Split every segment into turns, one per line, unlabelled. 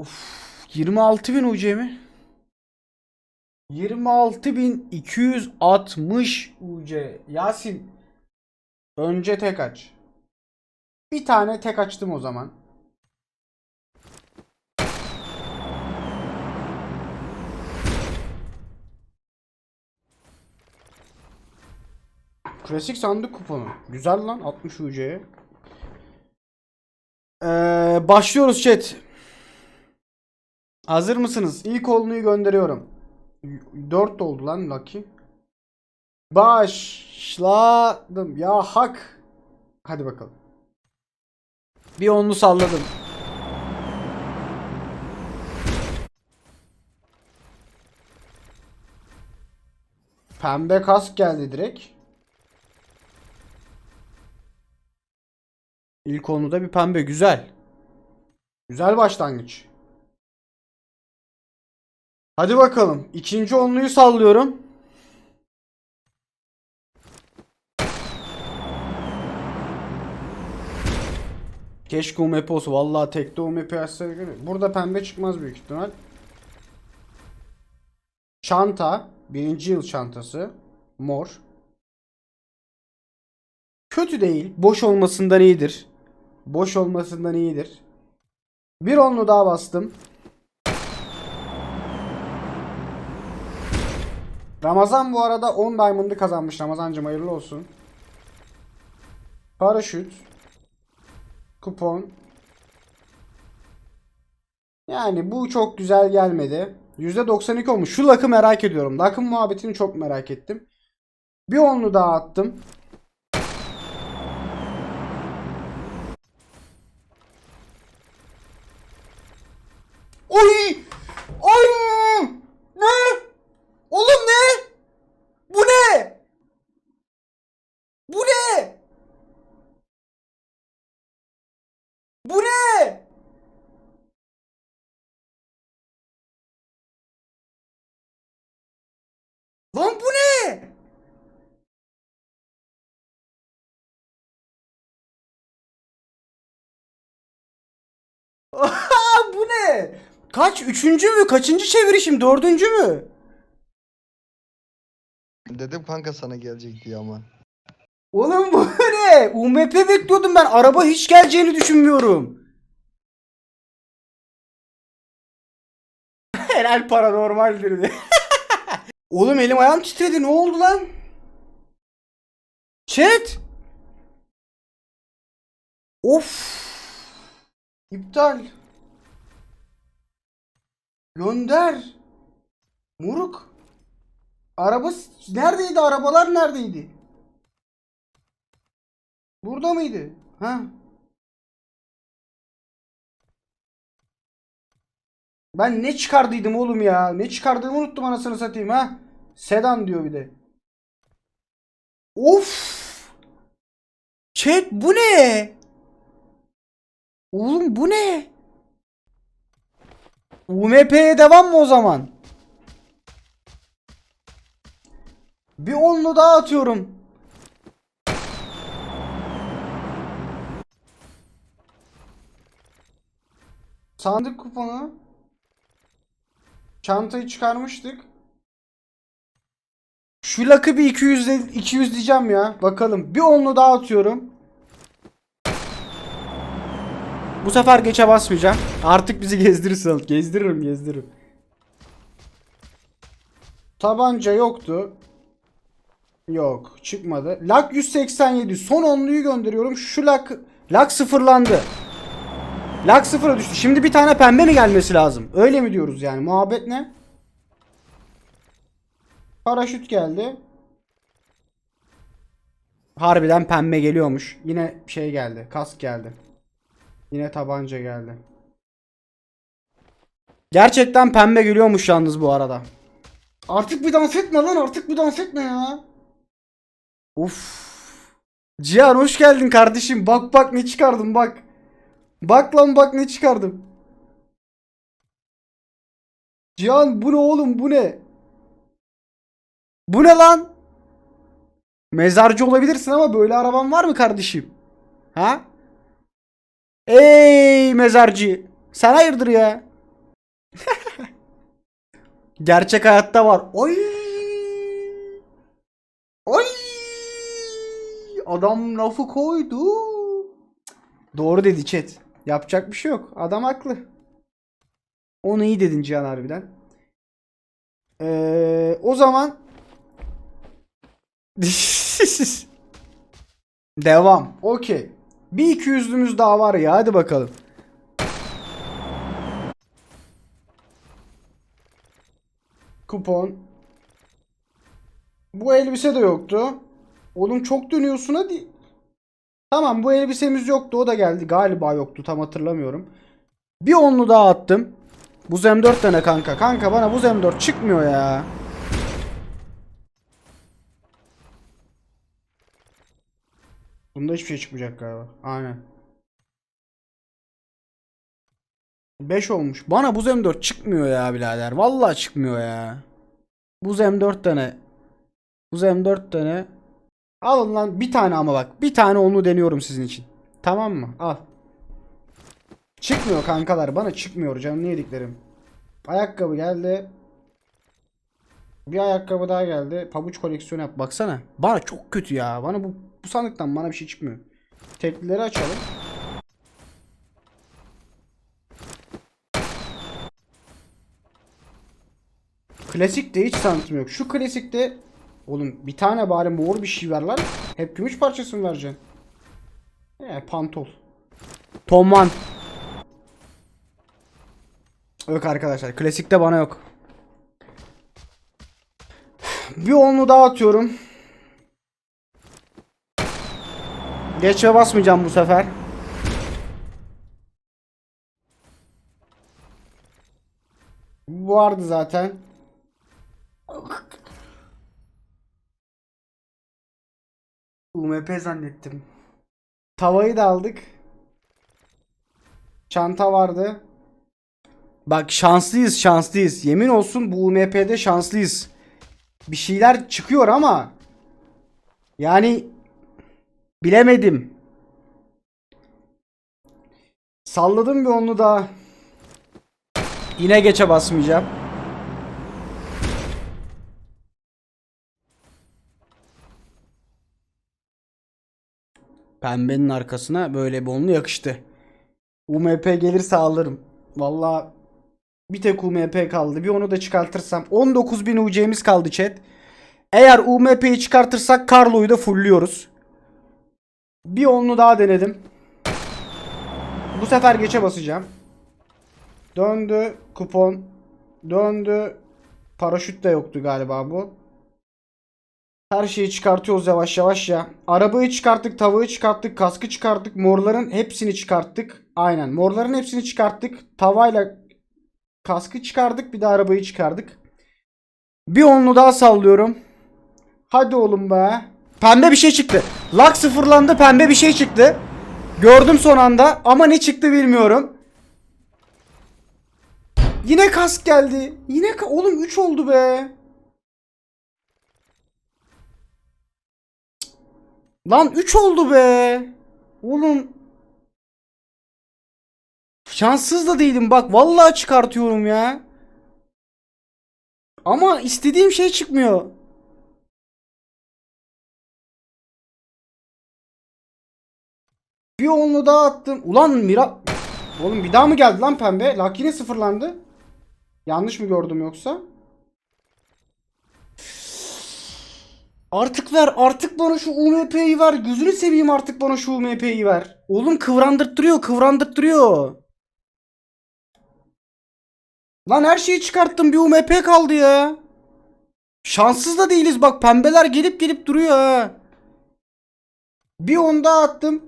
Uf, 26.000 UC mi? 26.260 UC. Yasin. Önce tek aç. Bir tane tek açtım o zaman. Klasik sandık kuponu. Güzel lan 60 UC'ye. Ee, başlıyoruz chat. Hazır mısınız? İlk olnuyu gönderiyorum. 4 oldu lan Lucky. Başladım. Ya hak. Hadi bakalım. Bir onlu salladım. Pembe kask geldi direkt. İlk konuda bir pembe güzel. Güzel başlangıç. Hadi bakalım. İkinci onluyu sallıyorum. Keşke UMP olsa. Vallahi tekte UMP açsaydık. Burada pembe çıkmaz büyük ihtimal. Çanta. Birinci yıl çantası. Mor. Kötü değil. Boş olmasından iyidir. Boş olmasından iyidir. Bir onlu daha bastım. Ramazan bu arada 10 diamond'ı kazanmış. Ramazancım hayırlı olsun. Paraşüt. Kupon. Yani bu çok güzel gelmedi. %92 olmuş. Şu lakı merak ediyorum. Lakın muhabbetini çok merak ettim. Bir onlu daha attım. Oy! Ay! Ne? Oğlum ne? Bu ne? Bu ne? Bu ne? Lan bu ne? Bu ne? Kaç? Üçüncü mü? Kaçıncı çevirişim? Dördüncü mü?
Dedim kanka sana gelecek diye ama.
Oğlum bu ne? UMP bekliyordum ben. Araba hiç geleceğini düşünmüyorum. Helal paranormaldir de. Oğlum elim ayağım titredi. Ne oldu lan? Chat. Of. İptal. Gönder. Muruk. Araba neredeydi? Arabalar neredeydi? Burada mıydı? Ha? Ben ne çıkardıydım oğlum ya? Ne çıkardığımı unuttum anasını satayım ha? Sedan diyor bir de. Of! Chat bu ne? Oğlum bu ne? UMP'ye devam mı o zaman? Bir onlu daha atıyorum. Sandık kuponu. Çantayı çıkarmıştık. Şu lakı bir 200 de- 200 diyeceğim ya. Bakalım. Bir onlu daha atıyorum. Bu sefer geçe basmayacağım. Artık bizi gezdirirsin. Gezdiririm gezdiririm. Tabanca yoktu. Yok çıkmadı. Lak 187. Son onluyu gönderiyorum. Şu lak lak sıfırlandı. Lak sıfıra düştü. Şimdi bir tane pembe mi gelmesi lazım? Öyle mi diyoruz yani? Muhabbet ne? Paraşüt geldi. Harbiden pembe geliyormuş. Yine şey geldi. Kask geldi. Yine tabanca geldi. Gerçekten pembe geliyormuş yalnız bu arada. Artık bir dans etme lan artık bir dans etme ya. Uf. Cihan hoş geldin kardeşim. Bak bak ne çıkardım bak. Bak lan bak ne çıkardım. Cihan bu ne oğlum bu ne? Bu ne lan? Mezarcı olabilirsin ama böyle araban var mı kardeşim? Ha? Ey mezarcı. Sen hayırdır ya? Gerçek hayatta var. Oy! Oy! Adam lafı koydu. Doğru dedi chat. Yapacak bir şey yok. Adam haklı. Onu iyi dedin Cihan harbiden. Ee, o zaman Devam. Okey. Bir iki yüzlümüz daha var ya. Hadi bakalım. Kupon. Bu elbise de yoktu. Oğlum çok dönüyorsun hadi. Tamam bu elbisemiz yoktu. O da geldi. Galiba yoktu. Tam hatırlamıyorum. Bir onlu daha attım. Bu M4 tane kanka. Kanka bana bu M4 çıkmıyor ya. Bunda hiçbir şey çıkmayacak galiba. Aynen. 5 olmuş. Bana bu M4 çıkmıyor ya birader. Vallahi çıkmıyor ya. Bu M4 tane. Bu M4 tane. Alın lan bir tane ama bak. Bir tane onu deniyorum sizin için. Tamam mı? Al. Çıkmıyor kankalar. Bana çıkmıyor canım ne yediklerim. Ayakkabı geldi. Bir ayakkabı daha geldi. Pabuç koleksiyonu yap. Baksana. Bana çok kötü ya. Bana bu, bu sandıktan bana bir şey çıkmıyor. Teklileri açalım. Klasikte hiç sanatım yok. Şu klasikte oğlum bir tane bari mor bir şey ver lan. Hep gümüş parçası mı vereceksin? Ee, pantol. Tomman. Yok arkadaşlar. Klasikte bana yok. Bir onlu daha atıyorum. Geçe basmayacağım bu sefer. Bu vardı zaten. UMP zannettim. Tavayı da aldık. Çanta vardı. Bak şanslıyız şanslıyız. Yemin olsun bu UMP'de şanslıyız. Bir şeyler çıkıyor ama yani bilemedim. Salladım bir onu da. Yine geçe basmayacağım. Pembenin arkasına böyle bir onlu yakıştı. UMP gelirse alırım. Valla bir tek UMP kaldı. Bir onu da çıkartırsam. 19.000 UC'miz kaldı chat. Eğer UMP'yi çıkartırsak Carlo'yu da fullüyoruz. Bir onlu daha denedim. Bu sefer geçe basacağım. Döndü kupon. Döndü. Paraşüt de yoktu galiba bu. Her şeyi çıkartıyoruz yavaş yavaş ya. Arabayı çıkarttık, tavuğu çıkarttık, kaskı çıkarttık, morların hepsini çıkarttık. Aynen, morların hepsini çıkarttık. Tavayla kaskı çıkardık, bir de arabayı çıkardık. Bir onlu daha sallıyorum. Hadi oğlum be. Pembe bir şey çıktı. Lak sıfırlandı, pembe bir şey çıktı. Gördüm son anda ama ne çıktı bilmiyorum. Yine kask geldi. Yine ka- oğlum 3 oldu be. Lan 3 oldu be. Oğlum. Şanssız da değilim bak vallahi çıkartıyorum ya. Ama istediğim şey çıkmıyor. Bir onlu daha attım. Ulan Mira... Oğlum bir daha mı geldi lan pembe? Lak yine sıfırlandı. Yanlış mı gördüm yoksa? Artık ver. Artık bana şu UMP'yi ver. Gözünü seveyim artık bana şu UMP'yi ver. Oğlum kıvrandırttırıyor. Kıvrandırttırıyor. Lan her şeyi çıkarttım. Bir UMP kaldı ya. Şanssız da değiliz bak. Pembeler gelip gelip duruyor ha. Bir on daha attım.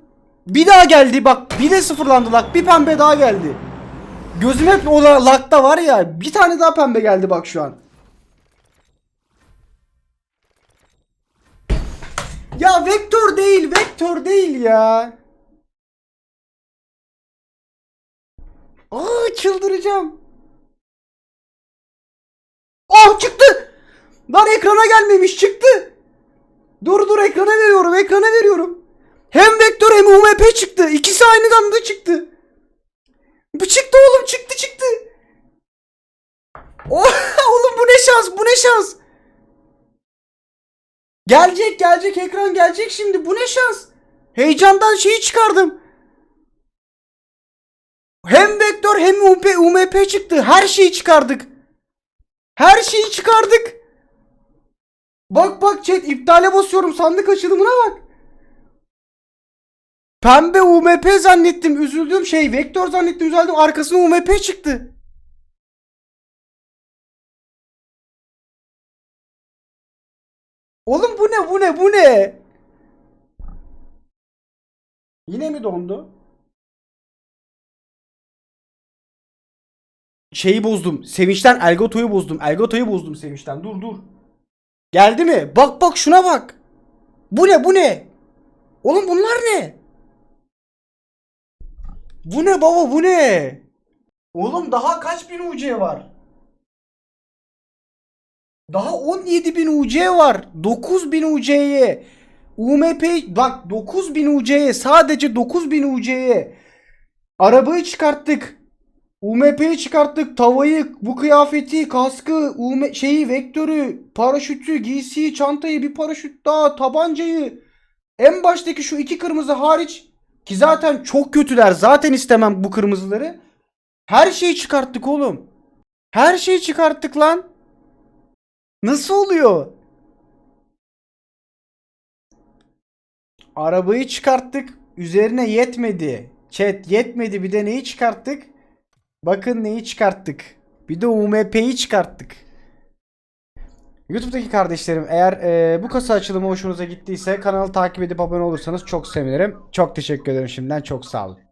Bir daha geldi bak. Bir de sıfırlandı lak. Bir pembe daha geldi. Gözüm hep o la- lakta var ya. Bir tane daha pembe geldi bak şu an. Ya vektör değil, vektör değil ya. Aa çıldıracağım. Oh çıktı. Lan ekrana gelmemiş çıktı. Dur dur ekrana veriyorum, ekrana veriyorum. Hem vektör hem UMP çıktı. İkisi aynı anda çıktı. Bu çıktı oğlum çıktı çıktı. Oh, oğlum bu şans bu ne şans. Gelecek gelecek ekran gelecek şimdi bu ne şans. Heyecandan şeyi çıkardım. Hem vektör hem UMP, UMP çıktı. Her şeyi çıkardık. Her şeyi çıkardık. Bak bak chat iptale basıyorum sandık açılımına bak. Pembe UMP zannettim üzüldüm şey vektör zannettim üzüldüm arkasına UMP çıktı. Oğlum bu ne bu ne bu ne? Yine mi dondu? Şeyi bozdum. Sevinçten Elgato'yu bozdum. Elgato'yu bozdum sevinçten. Dur dur. Geldi mi? Bak bak şuna bak. Bu ne bu ne? Oğlum bunlar ne? Bu ne baba bu ne? Oğlum daha kaç bin UC var? Daha 17 bin UC var. 9 bin UC'ye. UMP bak 9 bin UC'ye sadece 9 bin UC'ye. Arabayı çıkarttık. UMP'yi çıkarttık. Tavayı, bu kıyafeti, kaskı, UM şeyi, vektörü, paraşütü, giysiyi, çantayı, bir paraşüt daha, tabancayı. En baştaki şu iki kırmızı hariç ki zaten çok kötüler. Zaten istemem bu kırmızıları. Her şeyi çıkarttık oğlum. Her şeyi çıkarttık lan. Nasıl oluyor? Arabayı çıkarttık. Üzerine yetmedi. Chat yetmedi. Bir de neyi çıkarttık? Bakın neyi çıkarttık. Bir de UMP'yi çıkarttık. YouTube'daki kardeşlerim eğer e, bu kasa açılımı hoşunuza gittiyse kanalı takip edip abone olursanız çok sevinirim. Çok teşekkür ederim şimdiden çok sağ olun.